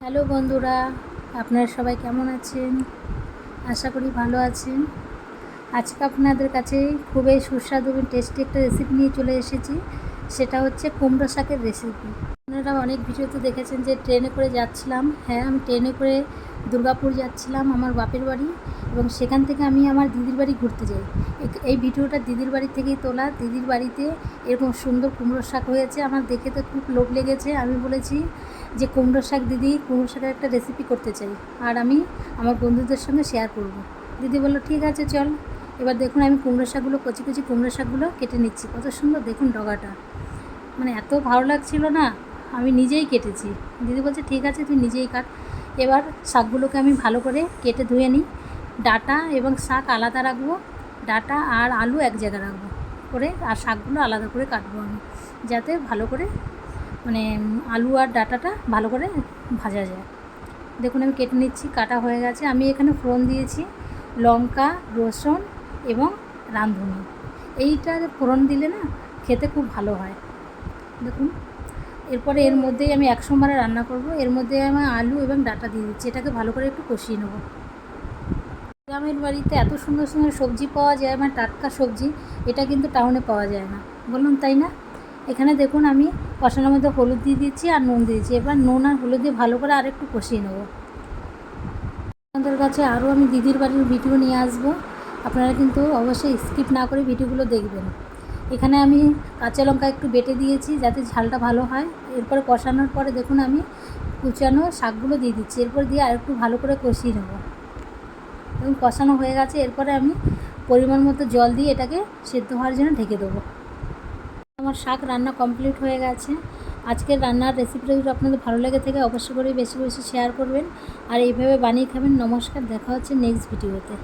Hello বন্ধুরা, আপনারা সবাই কেমন আছেন? আশা করি ভালো আছেন। আজকে আপনাদের কাছে খুবই সুস্বাদু এবং টেস্টি একটা রেসিপি নিয়ে চলে এসেছি। সেটা হচ্ছে কুমড়ো শাকের রেসিপি আপনারা অনেক ভিডিওতে দেখেছেন যে ট্রেনে করে যাচ্ছিলাম। হ্যাঁ আমি ট্রেনে করে দুর্গাপুর যাচ্ছিলাম আমার বাপের বাড়ি এবং সেখান থেকে আমি আমার দিদির বাড়ি ঘুরতে যাই। এই ভিডিওটা দিদির বাড়ি থেকেই তোলা। দিদির বাড়িতে এরকম সুন্দর কুমড়ো শাক হয়েছে। আমার দেখে তো খুব লোভ লেগেছে। আমি বলেছি যে কুমড়ো শাক দিদি কুমড়ো শাকের একটা রেসিপি করতে চাই। আর আমি আমার বন্ধুদের সঙ্গে শেয়ার করব। দিদি বলল, ঠিক আছে, চল। এবার দেখুন, আমি কুমড়ো শাকগুলো, কচি কচি কুমড়ো শাকগুলো কেটে নিচ্ছি। কত সুন্দর, দেখুন ডগাটা। মানে এত ভালো লাগছিল না। আমি নিজেই কেটেছি। দিদি বলছে, ঠিক আছে, তুই নিজেই কাট। এবার শাকগুলোকে আমি ভালো করে কেটে ধুয়ে নিই। ডাটা এবং শাক আলাদা রাখব। ডাটা আর আলু এক জায়গায় রাখব করে, আর শাকগুলো আলাদা করে কাটবো আমি, যাতে ভালো করে মানে আলু আর ডাটাটা ভালো করে ভাজা যায়। দেখুন, আমি কেটে নিচ্ছি, কাটা হয়ে গেছে। আমি এখানে ফোড়ন দিয়েছি, লঙ্কা, রসুন এবং রাঁধুনি। এইটা ফোড়ন দিলে না, খেতে খুব ভালো হয়। দেখুন। এরপরে এর মধ্যেই আমি এক সোমবারে রান্না করব। এর মধ্যে আমি আলু এবং ডাটা দিয়ে দিচ্ছি। এটাকে ভালো করে একটু কষিয়ে নেব। গ্রামের বাড়িতে এত সুন্দর সুন্দর সবজি পাওয়া যায় মানে টাটকা সবজি, এটা কিন্তু টাউনে পাওয়া যায় না। বলুন, তাই না? এখানে দেখুন, আমি কষানোর মধ্যে হলুদ দিয়ে দিচ্ছি আর নুন দিয়েছি। এবার নুন আর হলুদ দিয়ে ভালো করে আর একটু কষিয়ে নেব। আপনাদের কাছে আরও আমি দিদির বাড়ির ভিডিও নিয়ে আসব। আপনারা কিন্তু অবশ্যই স্কিপ না করে ভিডিওগুলো দেখবেন। এখানে আমি কাঁচা লঙ্কা একটু বেটে দিয়েছি যাতে ঝালটা ভালো হয়। এরপরে কষানোর পরে দেখুন আমি কুচানো শাকগুলো দিয়ে দিচ্ছি। এরপর দিয়ে আর একটু ভালো করে কষিয়ে নেব। এবং কষানো হয়ে গেছে। এরপরে আমি পরিমাণ মতো জল দিয়ে এটাকে সেদ্ধ হওয়ার জন্য ঢেকে দেবো। আমার শাক রান্না কমপ্লিট হয়ে গেছে। আজকের রান্নার রেসিপিটা যদি আপনাদের ভালো লেগে থাকে, অবশ্যই করে বেশি বেশি শেয়ার করবেন। আর এইভাবে বানিয়ে খাবেন। নমস্কার। দেখা হচ্ছে নেক্সট ভিডিওতে